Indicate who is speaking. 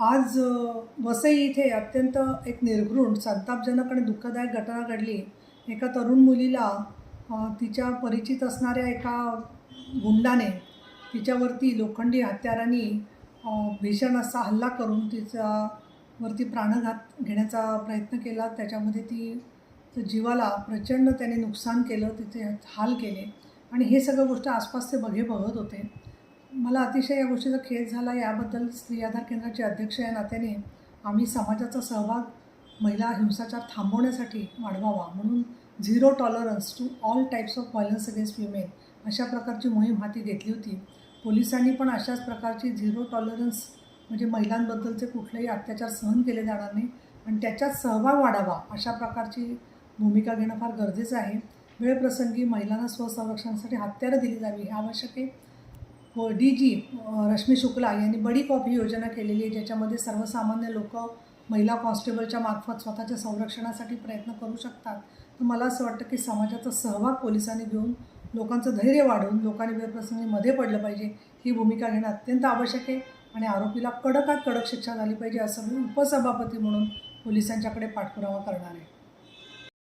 Speaker 1: आज वसई इथे अत्यंत एक निर्घृण संतापजनक आणि दुःखदायक घटना घडली. एका तरुण मुलीला तिच्या परिचित असणाऱ्या एका गुंडाने तिच्यावरती लोखंडी हत्याराने भीषण असा हल्ला करून तिचा वरती प्राणघात घेण्याचा प्रयत्न केला. त्याच्यामध्ये ती जीवाला प्रचंड त्याने नुकसान केलं तिचे हाल केले. आणि हे सगळं गोष्ट आसपासचे बघे बघत होते. मला अतिशय या गोष्टीचा खेद झाला. याबद्दल स्त्री आधार केंद्राचे अध्यक्ष या नात्याने आम्ही समाजाचा सहभाग महिला हिंसाचार थांबवण्यासाठी वाढवावा म्हणून zero tolerance to all types of violence against women अशा प्रकारची मोहीम हाती घेतली होती. पोलिसांनी पण अशाच प्रकारची झिरो टॉलरन्स म्हणजे महिलांबद्दलचे कुठलेही अत्याचार सहन केले जाणार नाही आणि त्याच्यात सहभाग वाढावा अशा प्रकारची भूमिका घेणं फार गरजेचं आहे. वेळप्रसंगी महिलांना स्वसंरक्षणासाठी हत्यारं दिली जावी हे आवश्यक आहे. डी जी रश्मी शुक्ला यांनी बडी कॉप ही योजना केलेली आहे ज्याच्यामध्ये सर्वसामान्य लोक महिला कॉन्स्टेबलच्या मार्फत स्वतःच्या संरक्षणासाठी प्रयत्न करू शकतात. तर मला असं वाटतं की समाजाचा सहभाग पोलिसांनी घेऊन लोकांचं धैर्य वाढवून लोकांनी वेळप्रसंगी मध्ये पडलं पाहिजे. ही भूमिका घेणं अत्यंत आवश्यक आहे आणि आरोपीला कडकात कडक शिक्षा झाली पाहिजे असं मी उपसभापती म्हणून पोलिसांच्याकडे पाठपुरावा करणार आहे.